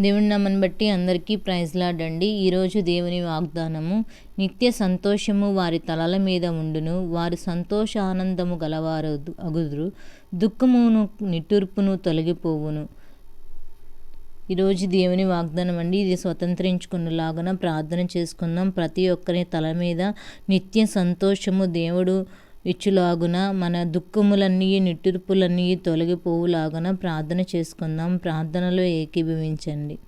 దేవుని నమ్మని బట్టి అందరికీ ప్రైజ్ లాడండి. ఈరోజు దేవుని వాగ్దానము నిత్య సంతోషము వారి తలల మీద ఉండును. వారి సంతోష ఆనందము గలవారు అగుదురు. దుఃఖమును నిట్టూర్పును తొలగిపోవును. ఈరోజు దేవుని వాగ్దానం అండి. ఇది స్వతంత్రించుకున్నలాగా ప్రార్థన చేసుకుందాం. ప్రతి ఒక్కరి తల మీద నిత్య సంతోషము దేవుడు ఇచ్చులాగున మన దుఃఖములన్నీ నిట్టూర్పులన్నీ తొలగిపోవులాగున ప్రార్థన చేసుకుందాం. ప్రార్థనలో ఏకీభవించండి.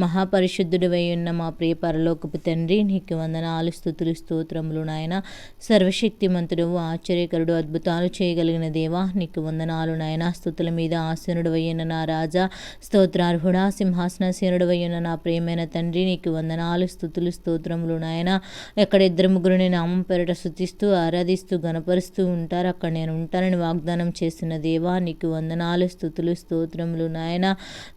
మహాపరిశుద్ధుడివై ఉన్న మా ప్రియ పరలోకపు తండ్రి నీకు వందనాలు స్థుతులు స్తోత్రములు నాయన. సర్వశక్తిమంతుడు ఆశ్చర్యకరుడు అద్భుతాలు చేయగలిగిన దేవా నీకు వందనాలు నాయన. స్థుతుల మీద ఆసనుడు అయిన నా రాజా స్తోత్రార్హుడ సింహాసనసీనుడు ఉన్న నా ప్రియమైన తండ్రి నీకు వందనాలు స్థుతులు స్తోత్రములు నాయన. ఎక్కడ ఇద్దరు ముగ్గురుని నామం పెరట శుతిస్తూ ఆరాధిస్తూ గణపరుస్తూ ఉంటారు అక్కడ నేను ఉంటానని వాగ్దానం చేసిన దేవా నీకు వందనాలు స్థుతులు స్తోత్రములు నాయన.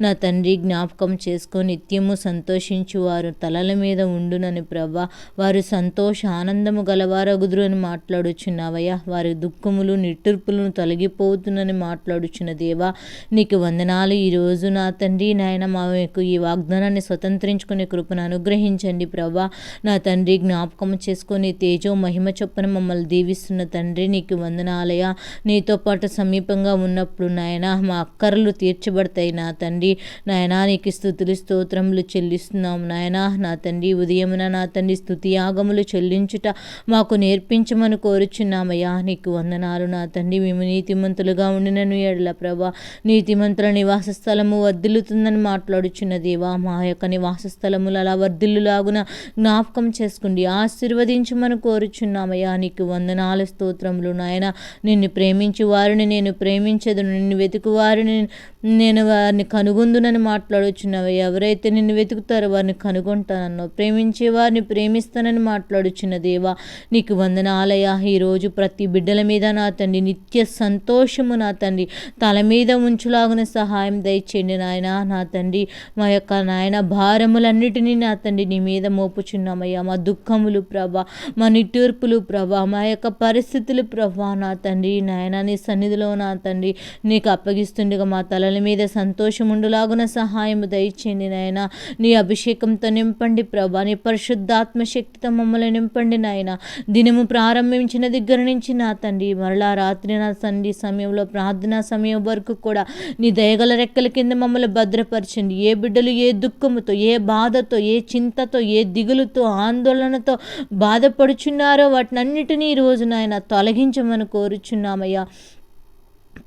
నా తండ్రి జ్ఞాపకం చేసుకొని నిత్యము సంతోషించు వారు తలల మీద ఉండునని ప్రభా వారు సంతోష ఆనందము గలవారగుదురు అని మాట్లాడుచున్నావయ్యా. వారి దుఃఖములు నిట్టూర్పులను తొలగిపోతునని మాట్లాడుచున్న దేవా నీకు వందనాలు. ఈరోజు నా తండ్రి నాయన మాకు ఈ వాగ్దానాన్ని స్వతంత్రించుకునే కృపను అనుగ్రహించండి ప్రభా. నా తండ్రి జ్ఞాపకం చేసుకొని తేజో మహిమ చొప్పున మమ్మల్ని దీవిస్తున్న తండ్రి నీకు వందనాలయ నీతో పాటు సమీపంగా ఉన్నప్పుడు నాయన మా అక్కర్లు తీర్చబడతాయి నా తండ్రి. నాయనా నీకు స్థుతులు స్తోత్రం స్తోత్రములు చెల్లిస్తున్నాం నాయనా. నా తండ్రి ఉదయమున నా తండ్రి స్థుతి యాగములు చెల్లించుట మాకు నేర్పించమని కోరుచున్నామయ్యా. నీకు వందనాలు నా తండ్రి. మేము నీతిమంతులుగా ఉండినను ఎడల ప్రభా. నీతిమంతుల నివాస స్థలము వర్ధిల్లుతుందని మాట్లాడుచున్న దేవా మా యొక్క నివాస స్థలములు అలా వర్ధిల్లులాగున జ్ఞాపకం చేసుకుండి ఆశీర్వదించమని కోరుచున్నామయ్యా. నీకు వందనాలు స్తోత్రములు నాయన. నిన్ను ప్రేమించి వారిని నేను ప్రేమించదు నిన్ను వెతుకు వారిని నేను వారిని కనుగొందునని మాట్లాడుచున్నావు ఎవరైతే నిన్ను వెతుకుతారో వారిని కనుగొంటానన్నావు ప్రేమించే వారిని ప్రేమిస్తానని మాట్లాడుచున్న దేవా నీకు వందనాలయ ఈరోజు ప్రతి బిడ్డల మీద నా తండ్రి నిత్య సంతోషము నా తండ్రి. తల మీద ఉంచులాగున సహాయం దయచేయండి నాయన. నా తండ్రి మా యొక్క నాయన భారములన్నిటినీ నా తండ్రి నీ మీద మోపుచున్నామయ్యా. మా దుఃఖములు ప్రభా మా నిట్టూర్పులు ప్రభా మా యొక్క పరిస్థితులు ప్రభా నా తండ్రి. నాయన నీ సన్నిధిలో నా తండ్రి నీకు అప్పగిస్తుండగా మా తలల మీద సంతోషం ఉండులాగున సహాయం దయచేయండి నాయన. నీ అభిషేకంతో నింపండి ప్రభా. నీ పరిశుద్ధాత్మ శక్తితో మమ్మల్ని నింపండి నాయన. దినము ప్రారంభించిన దగ్గర నుంచి నా తండ్రి. మరలా రాత్రి నా తండ్రి సమయంలో ప్రార్థనా సమయం వరకు కూడా నీ దయగల రెక్కల కింద మమ్మల్ని భద్రపరచండి. ఏ బిడ్డలు ఏ దుఃఖముతో ఏ బాధతో ఏ చింతతో ఏ దిగులుతో ఆందోళనతో బాధపడుచున్నారో వాటినన్నిటినీ ఈరోజు రోజు నాయన తొలగించమని కోరుచున్నామయ్యా.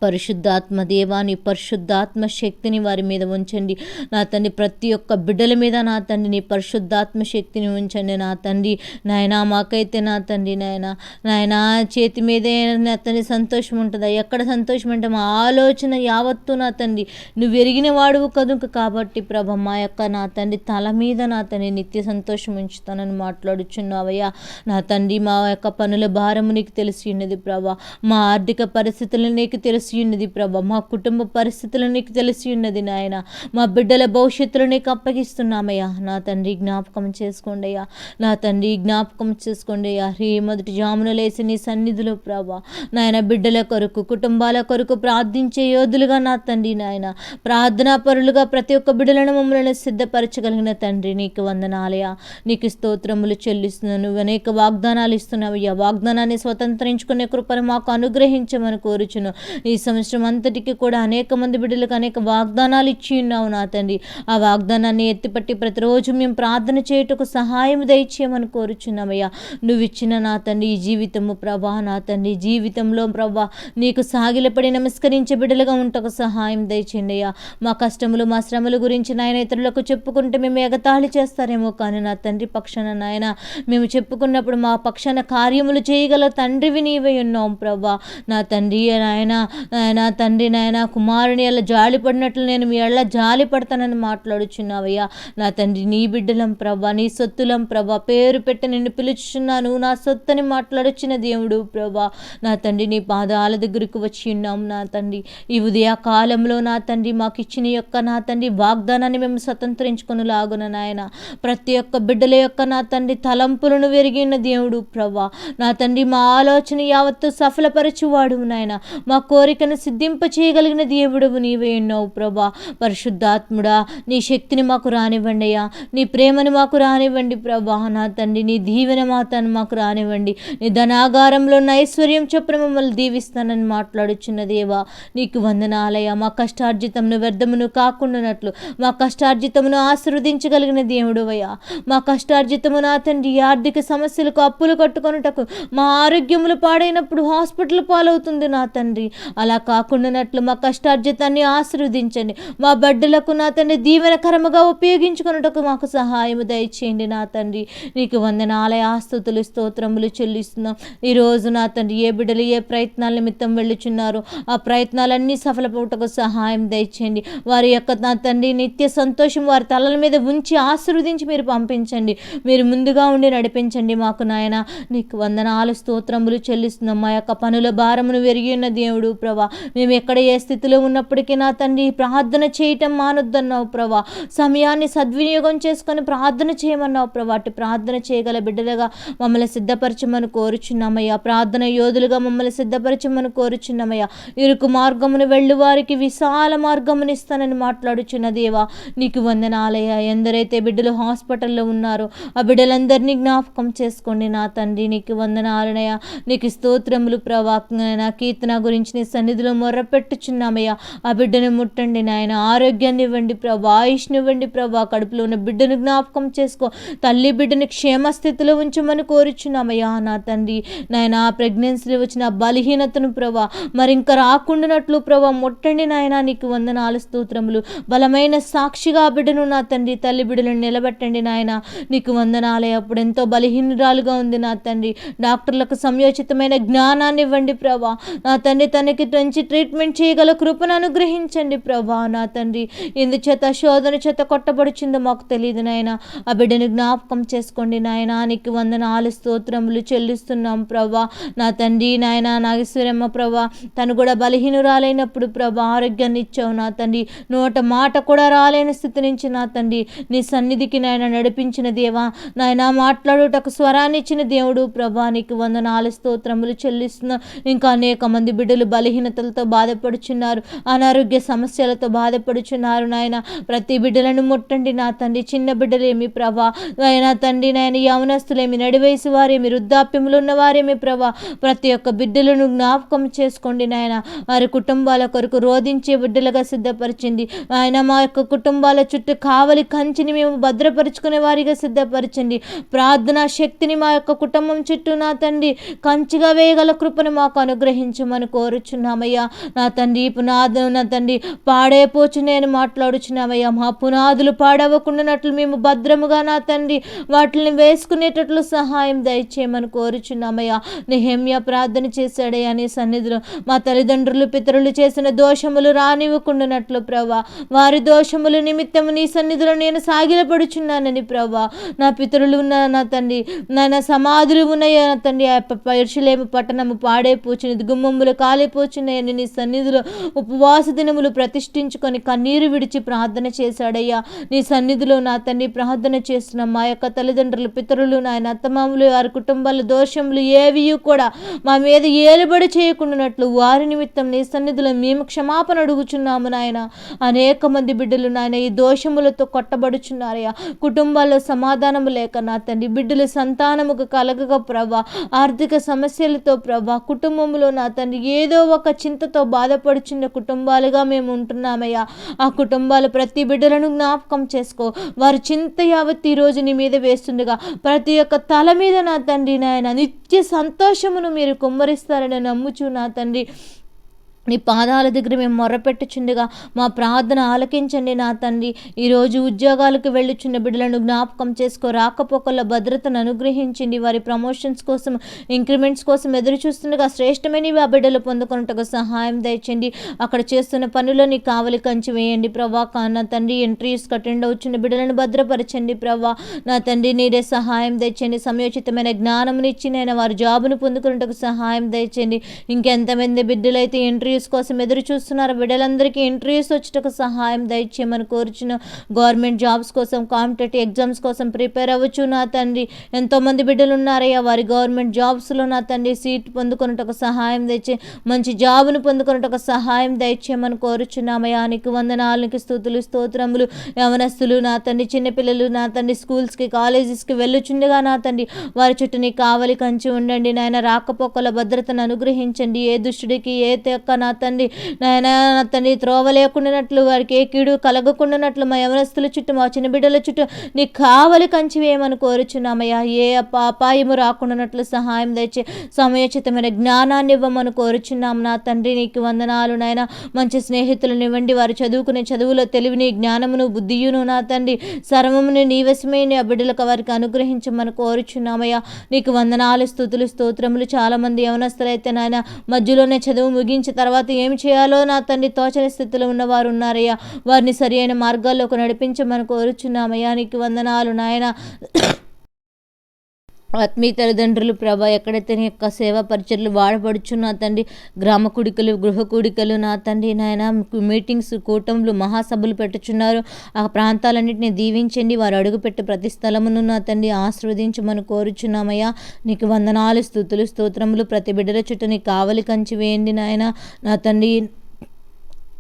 పరిశుద్ధాత్మ దేవాని పరిశుద్ధాత్మ శక్తిని వారి మీద ఉంచండి. నా తండ్రి ప్రతి ఒక్క బిడ్డల మీద నా తండ్రి నీ పరిశుద్ధాత్మ శక్తిని ఉంచండి నా తండ్రి. నాయన మాకైతే నా తండ్రి నాయన. నాయన చేతి మీదే నా తండ్రి సంతోషం ఉంటుందా. ఎక్కడ సంతోషం అంటే మా ఆలోచన యావత్తు నా తండ్రి. నువ్వు ఎరిగిన వాడువు కదుక కాబట్టి ప్రభ మా యొక్క నా తండ్రి తల మీద నా తండ్రి నిత్య సంతోషం ఉంచుతానని మాట్లాడుచున్నావయ్యా. నా తండ్రి మా యొక్క పనుల భారము నీకు తెలిసి ఉన్నది ప్రభా. మా ఆర్థిక పరిస్థితులు నీకు తెలుసు తెలిసి ఉన్నది ప్రభా. మా కుటుంబ పరిస్థితులు నీకు తెలిసి ఉన్నది నాయన. మా బిడ్డల భవిష్యత్తులు నీకు అప్పగిస్తున్నామయ్యా. నా తండ్రి జ్ఞాపకం చేసుకోండి అయ్యా నా తండ్రి జ్ఞాపకం చేసుకోండి అయ్యా. రే మొదటి జామున లేసి నీ సన్నిధిలో ప్రభా. నాయన బిడ్డల కొరకు కుటుంబాల కొరకు ప్రార్థించే యోధులుగా నా తండ్రి నాయన. ప్రార్థనా పరులుగా ప్రతి ఒక్క బిడ్డలను మమ్మల్ని సిద్ధపరచగలిగిన తండ్రి నీకు వందనాలయ నీకు స్తోత్రములు చెల్లిస్తున్నాను. నువ్వు అనేక వాగ్దానాలు ఇస్తున్నావు అయ్యా వాగ్దానాన్ని స్వతంత్రించుకునే కృపను మాకు అనుగ్రహించమని కోరుచును. ఈ సంవత్సరం అంతటికి కూడా అనేక మంది బిడ్డలకు అనేక వాగ్దానాలు ఇచ్చి ఉన్నావు నా తండ్రి. ఆ వాగ్దానాన్ని ఎత్తిపట్టి ప్రతిరోజు మేము ప్రార్థన చేయుటకు సహాయం దయచేయమని కోరుచున్నామయ్యా. నువ్వు ఇచ్చిన నా తండ్రి ఈ జీవితము ప్రభా నా తండ్రి జీవితంలో ప్రభా నీకు సాగిలపడి నమస్కరించే బిడ్డలుగా ఉంటకు సహాయం దయచేయండి అయ్యా మా కష్టములు మా శ్రమల గురించి నాయన ఇతరులకు చెప్పుకుంటే మేము ఎగతాళి చేస్తారేమో కానీ నా తండ్రి పక్షాన నాయన మేము చెప్పుకున్నప్పుడు మా పక్షాన కార్యములు చేయగల తండ్రివి నీవై ఉన్నాం ప్రభా. నా తండ్రి నాయన నాయన తండ్రి నాయన కుమారుని ఎలా జాలి పడినట్లు నేను మీ ఎలా జాలి పడతానని మాట్లాడుచున్నావయ్యా. నా తండ్రి నీ బిడ్డలం ప్రభా నీ సొత్తులం ప్రభా పేరు పెట్టి నిన్ను పిలుచున్నాను నా సొత్తని మాట్లాడుచున్న దేవుడు ప్రభా. నా తండ్రి నీ పాదాల దగ్గరకు వచ్చి ఉన్నాం నా తండ్రి. ఈ ఉదయ కాలంలో నా తండ్రి మాకు ఇచ్చిన యొక్క నా తండ్రి వాగ్దానాన్ని మేము స్వతంత్రించుకుని లాగున నాయన. ప్రతి ఒక్క బిడ్డల యొక్క నా తండ్రి తలంపులను వెరిగిన దేవుడు ప్రభా. నా తండ్రి మా ఆలోచన యావత్తు సఫలపరచువాడు నాయన. మా కోరిక కోరికను సిద్ధింప చేయగలిగిన దేవుడవు నీవే ఉన్నావు ప్రభా. పరిశుద్ధాత్ముడా నీ శక్తిని మాకు రానివ్వండి అయ్యా. నీ ప్రేమను మాకు రానివ్వండి ప్రభా. నా తండ్రి నీ దీవెన మాతను మాకు రానివ్వండి. నీ ధనాగారంలో ఉన్న ఐశ్వర్యం చొప్పున మమ్మల్ని దీవిస్తానని మాట్లాడుచున్న దేవా నీకు వందనాలయ మా కష్టార్జితమును వ్యర్థమును కాకుండానట్లు మా కష్టార్జితమును ఆశీర్వదించగలిగిన దేవుడువయ్యా. మా కష్టార్జితము నా తండ్రి ఆర్థిక సమస్యలకు అప్పులు కట్టుకొనుటకు మా ఆరోగ్యములు పాడైనప్పుడు హాస్పిటల్ పాలవుతుంది నా తండ్రి. అలా కాకుండానట్లు మా కష్టార్జితాన్ని ఆశీర్వదించండి. మా బిడ్డలకు నా తండ్రి దీవెనకరముగా ఉపయోగించుకున్నట్టుకు మాకు సహాయం దయచేయండి నా తండ్రి. నీకు వందనాలయ ఆస్తుతులు స్తోత్రములు చెల్లిస్తున్నాం. ఈరోజు నా తండ్రి ఏ బిడ్డలు ఏ ప్రయత్నాల నిమిత్తం వెళ్ళుచున్నారో ఆ ప్రయత్నాలన్నీ సఫలపడటకు సహాయం దయచేయండి. వారి యొక్క నా తండ్రి నిత్య సంతోషం వారి తలల మీద ఉంచి ఆశీర్వదించి మీరు పంపించండి. మీరు ముందుగా ఉండి నడిపించండి మాకు నాయన. నీకు వందనాలు స్తోత్రములు చెల్లిస్తున్నాం. మా యొక్క పనుల భారమును వెరిగి ఉన్న దేవుడు ప్రభా. మేము ఎక్కడ ఏ స్థితిలో ఉన్నప్పటికీ నా తండ్రి ప్రార్థన చేయటం మానొద్దన్నావు ప్రభా. సమయాన్ని సద్వినియోగం చేసుకొని ప్రార్థన చేయమన్నావు ప్రభా. అటు ప్రార్థన చేయగల బిడ్డలుగా మమ్మల్ని సిద్ధపరచమని కోరుచున్నామయ్యా. ప్రార్థన యోధులుగా మమ్మల్ని సిద్ధపరచమని కోరుచున్నామయ్యా. ఇరుకు మార్గమును వెళ్ళు వారికి విశాల మార్గమును ఇస్తానని మాట్లాడుచున్న దేవా నీకు వందనాలయ్యా. ఎందరైతే బిడ్డలు హాస్పిటల్లో ఉన్నారో ఆ బిడ్డలందరినీ జ్ఞాపకం చేసుకోండి నా తండ్రి. నీకు వందనాలనయ్యా. నీకు స్తోత్రములు ప్రభా. నా కీర్తన గురించి నీ సన్నిధిలో మొర్రపెట్టుచున్నామయ్యా ఆ బిడ్డను ముట్టండి నాయన. ఆరోగ్యాన్ని ఇవ్వండి ప్రభా. ఆయుష్ని ఇవ్వండి ప్రభా. కడుపులో ఉన్న బిడ్డను జ్ఞాపకం చేసుకో. తల్లి బిడ్డని క్షేమస్థితిలో ఉంచమని కోరుచున్నామయ్యా నా తండ్రి. నాయన ప్రెగ్నెన్సీలో వచ్చిన బలహీనతను ప్రభా మరి ఇంకా రాకుండానట్లు ప్రభా ముట్టండి నాయన. నీకు వందనాలు స్తోత్రములు. బలమైన సాక్షిగా ఆ బిడ్డను నా తండ్రి తల్లి బిడ్డలను నిలబెట్టండి నాయన. నీకు వందనాలే. అప్పుడు ఎంతో బలహీనురాలుగా ఉంది నా తండ్రి. డాక్టర్లకు సంయోచితమైన జ్ఞానాన్ని ఇవ్వండి ప్రభా. నా తండ్రి తనకి మంచి ట్రీట్మెంట్ చేయగల కృపను అనుగ్రహించండి ప్రభా నా తండ్రి. ఎందుచేత శోధన చేత కొట్టబడిచిందో మాకు తెలియదు నాయన. ఆ బిడ్డను జ్ఞాపకం చేసుకోండి నాయన. నీకు వందనాలు స్తోత్రములు చెల్లిస్తున్నాం ప్రభా నా తండ్రి నాయన నాగేశ్వరమ్మ ప్రభా. తను కూడా బలహీనురాలైనప్పుడు ప్రభా ఆరోగ్యాన్ని ఇచ్చావు నా తండ్రి. నోట మాట కూడా రాలేని స్థితి నుంచి నా తండ్రి. నీ సన్నిధికి నాయన నడిపించిన దేవా. నాయన మాట్లాడుటకు స్వరాన్ని ఇచ్చిన దేవుడు ప్రభా. నీకు వందనాలు స్తోత్రములు చెల్లిస్తున్నా. ఇంకా అనేక మంది బిడ్డలు బలహీనతలతో బాధపడుచున్నారు అనారోగ్య సమస్యలతో బాధపడుచున్నారు నాయన. ప్రతి బిడ్డలను ముట్టండి నా తండ్రి చిన్న బిడ్డలేమి ప్రభా. నాయన తండ్రి నాయన యవనస్తులేమి నడివయసు వారేమి వృద్ధాప్యములు ఉన్న వారేమి ప్రభా. ప్రతి ఒక్క బిడ్డలను జ్ఞాపకం చేసుకోండి నాయన. వారి కుటుంబాల కొరకు రోధించే బిడ్డలుగా సిద్ధపరిచింది. ఆయన మా యొక్క కుటుంబాల చుట్టూ కావలి కంచిని మేము భద్రపరుచుకునే వారిగా సిద్ధపరచండి ప్రార్థనా శక్తిని మా యొక్క కుటుంబం చుట్టూ నా తండ్రి కంచిగా వేయగల కృపను మాకు అనుగ్రహించమని కోరుచున్నాను కోరుచున్నామయ్యా నా తండ్రి ఈ పునాదులు నా తండ్రి పాడైపోచు నేను మాట్లాడుచున్నామయ్యా మా పునాదులు పాడవకుండానట్లు మేము భద్రముగా నా తండ్రి వాటిని వేసుకునేటట్లు సహాయం దయచేయమని కోరుచున్నామయ్యా నిహమ్య ప్రార్థన చేశాడయ్యా నీ సన్నిధిలో మా తల్లిదండ్రులు పితరులు చేసిన దోషములు రానివ్వకుండానట్లు ప్రభా వారి దోషముల నిమిత్తము నీ సన్నిధిలో నేను సాగిలపడుచున్నానని ప్రభా నా పితరులు ఉన్న నా తండ్రి నా సమాధులు ఉన్నాయా నా తండ్రి ఆ ప- పట్టణము పాడైపోచినది గుమ్మములు నేను నీ సన్నిధిలో ఉపవాస దినములు ప్రతిష్ఠించుకొని కన్నీరు విడిచి ప్రార్థన చేశాడయ్యా. నీ సన్నిధిలో నా తండ్రి ప్రార్థన చేస్తున్న మా యొక్క తల్లిదండ్రులు పితరులు నాయన అత్తమాములు వారి కుటుంబాల దోషములు ఏవి కూడా మా మీద ఏలుబడి చేయకుండానట్లు వారి నిమిత్తం నీ సన్నిధిలో మేము క్షమాపణ అడుగుచున్నాము నాయన. అనేక మంది బిడ్డలు నాయన ఈ దోషములతో కొట్టబడుచున్నారయ్యా. కుటుంబాల్లో సమాధానము లేక నా తండ్రి బిడ్డలు సంతానముకు కలగక ప్రభా ఆర్థిక సమస్యలతో ప్రభా కుటుంబంలో నా తండ్రి ఏదో ఒక చింతతో బాధపడుచున్న కుటుంబాలుగా మేము ఉంటున్నామయ్యా. ఆ కుటుంబాలు ప్రతి బిడ్డలను జ్ఞాపకం చేసుకో. వారి చింత యావత్ ఈ రోజు నీ మీద వేస్తుండగా ప్రతి ఒక్క తల మీద నా తండ్రి నాయన నిత్య సంతోషమును మీరు కుమ్మరిస్తారని నమ్ముచు నా తండ్రి. నీ పాదాల దగ్గర మేము మొర్రపెట్టుచుండగా మా ప్రార్థన ఆలకించండి నా తండ్రి. ఈరోజు ఉద్యోగాలకు వెళ్ళుచున్న బిడ్డలను జ్ఞాపకం చేసుకో రాకపోకల భద్రతను అనుగ్రహించండి. వారి ప్రమోషన్స్ కోసం ఇంక్రిమెంట్స్ కోసం ఎదురు చూస్తుండగా శ్రేష్టమైనవి ఆ బిడ్డలు పొందుకున్నట్టుగా సహాయం దయచండి. అక్కడ చేస్తున్న పనులని కావలి కంచి వేయండి ప్రభా. నా తండ్రి ఎంట్రీస్ అటెండ్ అవుతున్న బిడ్డలను భద్రపరచండి ప్రభా. నా తండ్రి నీరే సహాయం దయచండి. సమయోచితమైన జ్ఞానమునిచ్చి నేను వారి జాబును పొందుకున్నట్టుకు సహాయం దయచండి. ఇంకెంతమంది బిడ్డలైతే ఎంట్రీ ఇంటర్వ్యూస్ కోసం ఎదురు చూస్తున్నారు బిడ్డలందరికీ ఇంటర్వ్యూస్ వచ్చేటకు సహాయం దయచేయమని కోరుచున్న గవర్నమెంట్ జాబ్స్ కోసం కాంపిటేటివ్ ఎగ్జామ్స్ కోసం ప్రిపేర్ అవ్వచ్చు నా తండ్రి. ఎంతోమంది బిడ్డలు ఉన్నారయ్యా వారి గవర్నమెంట్ జాబ్స్లో నా తండ్రి సీట్ పొందుకున్నటకు సహాయం దయచే మంచి జాబ్ను పొందుకున్నటకు సహాయం దయచేయమని కోరుచున్నామయ్యా. నీకు వందనాలకి స్థుతులు స్తోత్రములు. యవనస్తులు నా తండ్రి చిన్నపిల్లలు నా తండ్రి స్కూల్స్కి కాలేజెస్కి వెళ్ళుచుండగా నా తండ్రి. వారి చుట్టూ నీ కావలి కంచి ఉండండి. నాయన రాకపోకల భద్రతను అనుగ్రహించండి. ఏ దుష్టుడికి ఏ తెక్క నా తండ్రి నాయన నా తండ్రి త్రోవ లేకుండానట్లు వారికి ఏ కీడు కలగకుండానట్లు మా యవనస్తుల చుట్టూ మా చిన్న బిడ్డల చుట్టూ నీ కావలి కంచి వేయమని కోరుచున్నామయ్యా. ఏ అపాయము రాకుండానట్లు సహాయం తెచ్చి సమయోచితమైన జ్ఞానాన్ని ఇవ్వమని కోరుచున్నాం నా తండ్రి. నీకు వందనాలు నాయన. మంచి స్నేహితులను ఇవ్వండి. వారు చదువుకునే చదువులో తెలివిని జ్ఞానమును బుద్ధియును నా తండ్రి. సర్వమును నీవశమే ఆ బిడ్డలకు వారికి అనుగ్రహించమని కోరుచున్నామయ్యా. నీకు వందనాలు స్థుతులు స్తోత్రములు చాలామంది యవనస్తులైతే నాయన. మధ్యలోనే చదువు ముగించిన తర్వాత ఏమి చేయాలో నా తండ్రి తోచని స్థితిలో ఉన్నవారు ఉన్నారయ్యా. వారిని సరి అయిన మార్గాల్లోకి నడిపించమని కోరుచున్నామయ్యా. నీకు వందనాలు నాయన. ఆత్మీయ తల్లిదండ్రులు ప్రభా ఎక్కడైతే నీ యొక్క సేవా పరిచర్లు వాడబడుచున్నా తండ్రి గ్రామ కుడికలు గృహ కుడికలు నా తండ్రి నాయన మీటింగ్స్ కూటములు మహాసభలు పెట్టుచున్నారు. ఆ ప్రాంతాలన్నింటినీ దీవించండి. వారు అడుగుపెట్టే ప్రతి స్థలమును నా తండ్రి ఆశీర్వదించమని కోరుచున్నామయ్యా. నీకు వందనాలు స్థుతులు స్తోత్రములు. ప్రతి బిడ్డల చుట్టూ నీ కావలి కంచి వేయండి నాయన. నా తండ్రి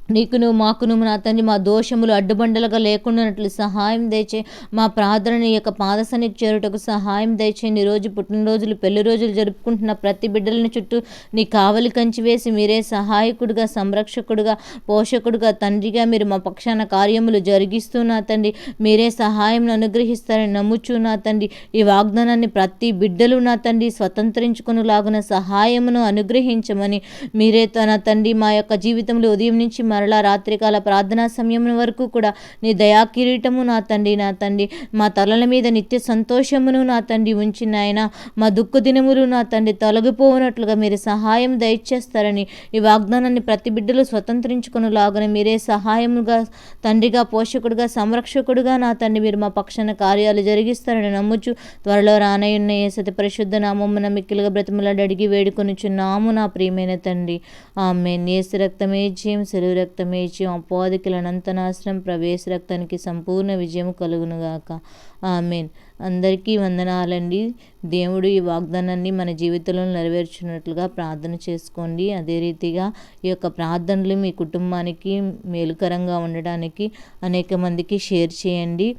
నీకును మాకును నా తండ్రి మా దోషములు అడ్డుబండలుగా లేకుండానట్లు సహాయం దయచే మా ప్రార్థన యొక్క పాదసనికి చేరుటకు సహాయం దయచేయండి రోజు పుట్టినరోజులు పెళ్ళి రోజులు జరుపుకుంటున్న ప్రతి బిడ్డలను చుట్టూ నీ కావలి కంచి వేసి మీరే సహాయకుడిగా సంరక్షకుడిగా పోషకుడిగా తండ్రిగా మీరు మా పక్షాన కార్యములు జరిగిస్తూ నా తండ్రి. మీరే సహాయం అనుగ్రహిస్తారని నమ్ముచూ నా తండ్రి. ఈ వాగ్దానాన్ని ప్రతి బిడ్డలు నా తండ్రి స్వతంత్రించుకునేలాగున సహాయమును అనుగ్రహించమని మీరే తన తండ్రి మా యొక్క జీవితంలో ఉదయం నుంచి మా మరలా రాత్రికాల ప్రార్థనా సమయం వరకు కూడా నీ దయా కిరీటము నా తండ్రి నా తండ్రి. మా తలల మీద నిత్య సంతోషమును నా తండ్రి ఉంచిన ఆయన మా దుఃఖ దినములు నా తండ్రి తొలగిపోనట్లుగా మీరు సహాయం దయచేస్తారని ఈ వాగ్దానాన్ని ప్రతి బిడ్డలు స్వతంత్రించుకునేలాగున మీరే సహాయముగా తండ్రిగా పోషకుడుగా సంరక్షకుడుగా నా తండ్రి మీరు మా పక్షాన కార్యాలు జరిగిస్తారని నమ్ముచు త్వరలో రానయ్యున్న ఏ సతి పరిశుద్ధ నామమున మిక్కిలుగా బ్రతిమలాడి అడిగి వేడుకొనిచున్నాము నా ప్రియమైన తండ్రి. ఆమె నేసు రక్తమే జీవం సెలవు రక్తమే ఇచ్చి అపోదికులనంత నాశనం ప్రవేశ రక్తానికి సంపూర్ణ విజయం కలుగునుగాక. ఆమెన్. అందరికీ వందనాలండి. దేవుడు ఈ వాగ్దానాన్ని మన జీవితంలో నెరవేర్చున్నట్లుగా ప్రార్థన చేసుకోండి. అదే రీతిగా ఈ యొక్క ప్రార్థనలు మీ కుటుంబానికి మేలుకరంగా ఉండడానికి అనేక మందికి షేర్ చేయండి.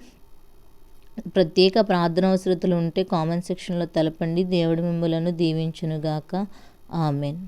ప్రత్యేక ప్రార్థన అవసరతలు ఉంటే కామెంట్ సెక్షన్లో తెలపండి. దేవుడు మిమ్మలను దీవించునుగాక. ఆమెన్.